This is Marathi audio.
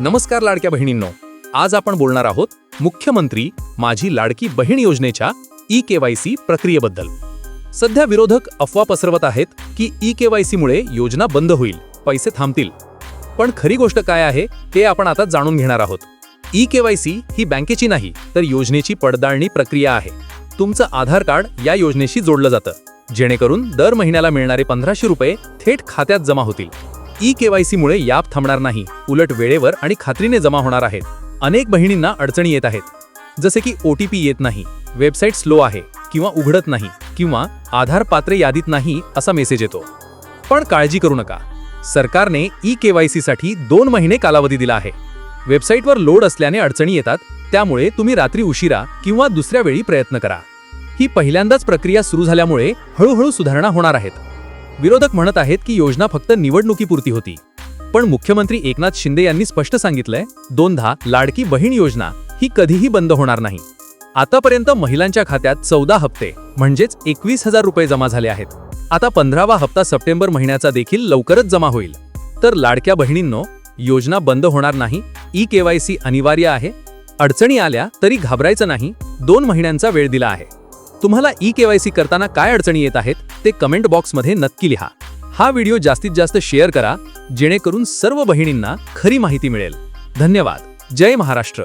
नमस्कार लाडक्या बहिणींनो. आज आपण बोलणार आहोत मुख्यमंत्री माझी लाडकी बहीण योजनेच्या ई केवायसी प्रक्रियेबद्दल. सध्या विरोधक अफवा पसरवत आहेत की ई केवायसी मुळे योजना बंद होईल पैसे थांबतील. पण खरी गोष्ट काय आहे ते आपण आता जाणून घेणार आहोत. ई केवायसी ही बँकेची नाही तर योजनेची पडताळणी प्रक्रिया आहे. तुमचं आधार कार्ड या योजनेशी जोडलं जातं. जेणेकरून दर महिन्याला मिळणारे पंधराशे रुपये थेट खात्यात जमा होतील. ई केवायसी मुळे याप थांबणार नाही. उलट वेळेवर आणि खात्रीने जमा होणार आहेत. अनेक बहिणींना अडचणी येत आहेत. जसे की ओ टी पी येत नाही. वेबसाईट स्लो आहे किंवा उघडत नाही किंवा आधार पात्रे यादीत नाही असा मेसेज येतो. पण काळजी करू नका. सरकारने ई केवायसी साठी दोन महिने कालावधी दिला आहे. वेबसाईटवर लोड असल्याने अडचणी येतात. त्यामुळे तुम्ही रात्री उशिरा किंवा दुसऱ्या वेळी प्रयत्न करा. ही पहिल्यांदाच प्रक्रिया सुरू झाल्यामुळे हळूहळू सुधारणा होणार आहेत. विरोधक म्हणत आहेत की योजना फक्त निवडणुकीपुरती होती. पण मुख्यमंत्री एकनाथ शिंदे यांनी स्पष्ट सांगितलंय दोनधा लाडकी बहीण योजना ही कधीही बंद होणार नाही. आतापर्यंत महिलांच्या खात्यात चौदा हप्ते म्हणजेच एकवीस हजार रुपये जमा झाले आहेत. आता पंधरावा हप्ता सप्टेंबर महिन्याचा देखील लवकरच जमा होईल. तर लाडक्या बहिणींनो योजना बंद होणार नाही ई केवायसी अनिवार्य आहे. अडचणी आल्या तरी घाबरायचं नाही दोन महिन्यांचा वेळ दिला आहे. तुम्हाला ई केवायसी करताना काय अडचणी येत आहेत ते कमेंट बॉक्समध्ये नक्की लिहा. हा व्हिडिओ जास्तीत जास्त शेअर करा जेणेकरून सर्व बहिणींना खरी माहिती मिळेल. धन्यवाद. जय महाराष्ट्र.